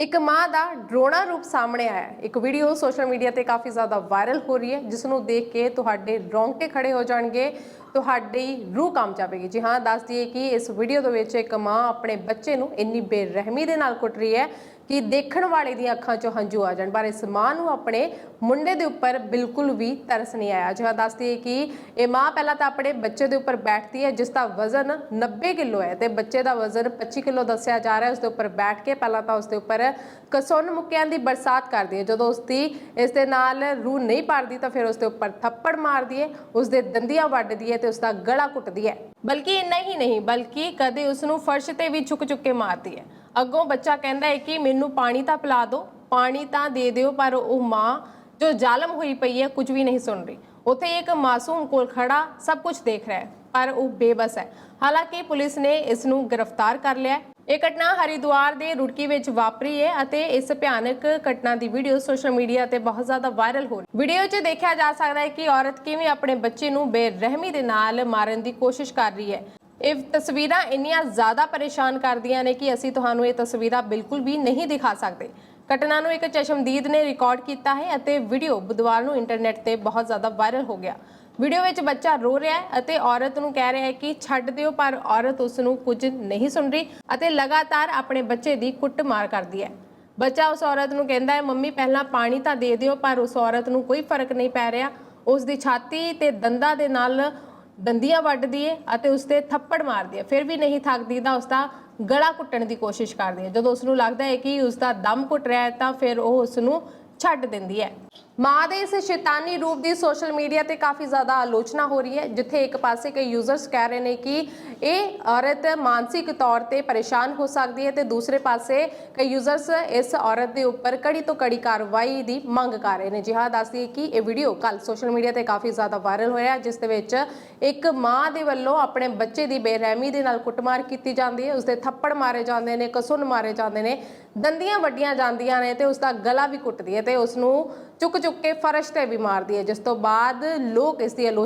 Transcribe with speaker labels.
Speaker 1: ਇੱਕ ਮਾਂ ਦਾ ਡਰੋਣਾ ਰੂਪ ਸਾਹਮਣੇ ਆਇਆ ਹੈ। ਇੱਕ ਵੀਡੀਓ ਸੋਸ਼ਲ ਮੀਡੀਆ ਤੇ ਕਾਫੀ ਜ਼ਿਆਦਾ ਵਾਇਰਲ ਹੋ ਰਹੀ ਹੈ, ਜਿਸ ਨੂੰ ਦੇਖ ਕੇ ਤੁਹਾਡੇ ਰੋਂਗਟੇ ਖੜੇ ਹੋ ਜਾਣਗੇ ਤੁਹਾਡੀ ਰੂਹ ਕੰਮ ਜਾਵੇਗੀ ਜੀ ਹਾਂ, ਦੱਸ ਦਈਏ ਕਿ ਇਸ ਵੀਡੀਓ ਦੇ ਵਿੱਚ ਇੱਕ ਮਾਂ ਆਪਣੇ ਬੱਚੇ ਨੂੰ ਇੰਨੀ ਬੇਰਹਿਮੀ ਦੇ ਨਾਲ ਕੁੱਟ ਰਹੀ ਹੈ ਕਿ ਦੇਖਣ ਵਾਲੇ ਦੀਆਂ ਅੱਖਾਂ 'ਚੋਂ ਹੰਝੂ ਆ ਜਾਣ। ਪਰ ਇਸ ਮਾਂ ਨੂੰ ਆਪਣੇ ਮੁੰਡੇ ਦੇ ਉੱਪਰ ਬਿਲਕੁਲ ਵੀ ਤਰਸ ਨਹੀਂ ਆਇਆ। ਜਿਹਾ ਦੱਸ ਦਈਏ ਕਿ ਇਹ ਮਾਂ ਪਹਿਲਾਂ ਤਾਂ ਆਪਣੇ ਬੱਚੇ ਦੇ ਉੱਪਰ ਬੈਠਦੀ ਹੈ ਜਿਸ ਦਾ ਵਜ਼ਨ 90 ਕਿਲੋ ਹੈ ਤੇ ਬੱਚੇ ਦਾ ਵਜ਼ਨ 25 ਕਿਲੋ ਦੱਸਿਆ ਜਾ ਰਿਹਾ ਹੈ। ਉਸ ਦੇ ਉੱਪਰ ਬੈਠ ਕੇ ਪਹਿਲਾਂ ਤਾਂ ਉਸ ਦੇ ਉੱਪਰ ਕਸੁੰਨ ਮੁੱਕਿਆਂ ਦੀ ਬਰਸਾਤ ਕਰਦੀ ਹੈ। ਜਦੋਂ ਉਸ ਦੀ ਇਸ ਦੇ ਨਾਲ ਰੂਹ ਨਹੀਂ ਪਾਰਦੀ ਤਾਂ ਫਿਰ ਉਸ ਦੇ ਉੱਪਰ ਥੱਪੜ ਮਾਰਦੀ ਹੈ ਉਸ ਦੇ ਦੰਦੀਆਂ ਵੱਢਦੀ ਹੈ ਤੇ ਉਸ ਦਾ ਗਲਾ ਕੁੱਟਦੀ ਹੈ। ਬਲਕਿ ਇੰਨਾ ਹੀ ਨਹੀਂ, ਬਲਕਿ ਕਦੇ ਉਸ ਨੂੰ ਫਰਸ਼ ਤੇ ਵੀ ਚੁੱਕ ਚੁੱਕ ਕੇ ਮਾਰਦੀ ਹੈ। ਅੱਗੋਂ ਬੱਚਾ ਕਹਿੰਦਾ ਹੈ ਕਿ ਮੈਨੂੰ ਪਾਣੀ ਤਾਂ ਪਿਲਾ ਦਿਓ, ਪਾਣੀ ਤਾਂ ਦੇ ਦਿਓ, ਪਰ ਉਹ ਮਾਂ ਜੋ ਜ਼ਾਲਮ ਹੋਈ ਪਈ ਹੈ, ਕੁਝ ਵੀ ਨਹੀਂ ਸੁਣ ਰਹੀ। ਉੱਥੇ ਇੱਕ ਮਾਸੂਮ ਕੋਲ ਖੜਾ ਸਭ ਕੁਝ ਦੇਖ ਰਿਹਾ ਹੈ, ਪਰ ਉਹ ਬੇਬਸ ਹੈ। ਹਾਲਾਂਕਿ ਪੁਲਿਸ ਨੇ ਇਸ ਨੂੰ ਗ੍ਰਿਫਤਾਰ ਕਰ ਲਿਆ ਇਹ ਘਟਨਾ ਹਰਿਦੁਆਰ ਦੇ ਰੁੜਕੀ ਵਿੱਚ ਵਾਪਰੀ ਹੈ ਅਤੇ ਇਸ ਭਿਆਨਕ ਘਟਨਾ ਦੀ ਵੀਡੀਓ ਸੋਸ਼ਲ ਮੀਡੀਆ ਤੇ ਬਹੁਤ ਜ਼ਿਆਦਾ ਵਾਇਰਲ ਹੋ ਰਹੀ ਵੀਡੀਓ 'ਚ ਦੇਖਿਆ ਜਾ ਸਕਦਾ ਹੈ ਕਿ ਔਰਤ ਕਿਵੇਂ ਆਪਣੇ ਬੱਚੇ ਨੂੰ ਬੇਰਹਿਮੀ ਦੇ ਨਾਲ ਮਾਰਨ ਦੀ ਕੋਸ਼ਿਸ਼ ਕਰ ਰਹੀ ਹੈ। ਇਹ ਤਸਵੀਰਾਂ ਇੰਨੀਆਂ ਜ਼ਿਆਦਾ ਪਰੇਸ਼ਾਨ ਕਰਦੀਆਂ ਨੇ ਕਿ ਅਸੀਂ ਤੁਹਾਨੂੰ ਇਹ ਤਸਵੀਰਾਂ ਬਿਲਕੁਲ ਵੀ ਨਹੀਂ ਦਿਖਾ ਸਕਦੇ। ਘਟਨਾ ਨੂੰ ਇੱਕ ਚਸ਼ਮਦੀਦ ਨੇ ਰਿਕਾਰਡ ਕੀਤਾ ਹੈ ਅਤੇ ਵੀਡੀਓ ਬੁੱਧਵਾਰ ਨੂੰ ਇੰਟਰਨੈਟ ਤੇ ਬਹੁਤ ਜ਼ਿਆਦਾ ਵਾਇਰਲ ਹੋ ਗਿਆ। ਵੀਡੀਓ ਵਿੱਚ ਬੱਚਾ ਰੋ ਰਿਹਾ ਹੈ ਅਤੇ ਔਰਤ ਨੂੰ ਕਹਿ ਰਿਹਾ ਹੈ ਕਿ ਛੱਡ ਦਿਓ, ਪਰ ਔਰਤ ਉਸ ਨੂੰ ਕੁਝ ਨਹੀਂ ਸੁਣ ਰਹੀ ਅਤੇ ਲਗਾਤਾਰ ਆਪਣੇ ਬੱਚੇ ਦੀ ਕੁੱਟਮਾਰ ਕਰਦੀ ਹੈ। ਬੱਚਾ ਉਸ ਔਰਤ ਨੂੰ ਕਹਿੰਦਾ ਹੈ, ਮੰਮੀ, ਪਹਿਲਾਂ ਪਾਣੀ ਤਾਂ ਦੇ ਦਿਓ, ਪਰ ਉਸ ਔਰਤ ਨੂੰ ਕੋਈ ਫ਼ਰਕ ਨਹੀਂ ਪੈ ਰਿਹਾ। ਉਸ ਦੀ ਛਾਤੀ ਤੇ ਦੰਦਾਂ ਦੇ ਨਾਲ ਦੰਦੀਆਂ ਵੱਢਦੀ ਏ ਅਤੇ ਉਸ ਤੇ ਥੱਪੜ ਮਾਰਦੀ ਹੈ ਫਿਰ ਵੀ ਨਹੀਂ ਥੱਕਦੀ ਤਾਂ ਉਸ ਦਾ ਗਲਾ ਕੁੱਟਣ ਦੀ ਕੋਸ਼ਿਸ਼ ਕਰਦੀ ਹੈ। ਜਦੋਂ ਉਸ ਨੂੰ ਲੱਗਦਾ ਹੈ ਕਿ ਉਸ ਦਾ ਦਮ ਘੁੱਟ ਰਿਹਾ ਹੈ, ਤਾਂ ਫਿਰ ਉਹ ਉਸ ਨੂੰ ਛੱਡ ਦਿੰਦੀ ਹੈ। ਮਾਂ ਦੇ ਇਸ ਸ਼ੈਤਾਨੀ ਰੂਪ ਦੀ ਸੋਸ਼ਲ ਮੀਡੀਆ ਤੇ ਕਾਫੀ ਜ਼ਿਆਦਾ ਆਲੋਚਨਾ ਹੋ ਰਹੀ ਹੈ, ਜਿੱਥੇ ਇੱਕ ਪਾਸੇ ਕਈ ਯੂਜ਼ਰਸ ਕਹਿ ਰਹੇ ਨੇ ਕਿ ਇਹ ਔਰਤ ਮਾਨਸਿਕ ਤੌਰ ਤੇ ਪਰੇਸ਼ਾਨ ਹੋ ਸਕਦੀ ਹੈ ਤੇ ਦੂਸਰੇ ਪਾਸੇ ਕਈ ਯੂਜ਼ਰਸ ਇਸ ਔਰਤ ਦੇ ਉੱਪਰ ਕੜੀ ਤੋਂ ਕੜੀ ਕਾਰਵਾਈ ਦੀ ਮੰਗ ਕਰ ਰਹੇ ਨੇ। ਜੀ ਹਾਂ, ਦੱਸਦੀ ਕਿ ਇਹ ਵੀਡੀਓ ਕੱਲ ਸੋਸ਼ਲ ਮੀਡੀਆ ਤੇ ਕਾਫੀ ਜ਼ਿਆਦਾ ਵਾਇਰਲ ਹੋਇਆ ਜਿਸ ਦੇ ਵਿੱਚ ਇੱਕ ਮਾਂ ਦੇ ਵੱਲੋਂ ਆਪਣੇ ਬੱਚੇ ਦੀ ਬੇਰਹਿਮੀ ਦੇ ਨਾਲ ਕੁੱਟਮਾਰ ਕੀਤੀ ਜਾਂਦੀ ਹੈ। ਉਸਦੇ ਥੱਪੜ ਮਾਰੇ ਜਾਂਦੇ ਨੇ, ਕਸੁੰਨ ਮਾਰੇ ਜਾਂਦੇ ਨੇ, ਦੰਦੀਆਂ ਵੱਡੀਆਂ ਜਾਂਦੀਆਂ ਨੇ ਤੇ ਉਸ ਦਾ ਗਲਾ ਵੀ ਕੁੱਟਦੀ ਹੈ ਤੇ ਉਸ ਨੂੰ ਚੁੱਕ ਚੁੱਕ ਕੇ ਫਰਸ਼ ਤੇ ਵੀ ਮਾਰਦੀ ਹੈ, ਜਿਸ ਤੋਂ ਬਾਅਦ ਲੋਕ ਇਸ ਦੀ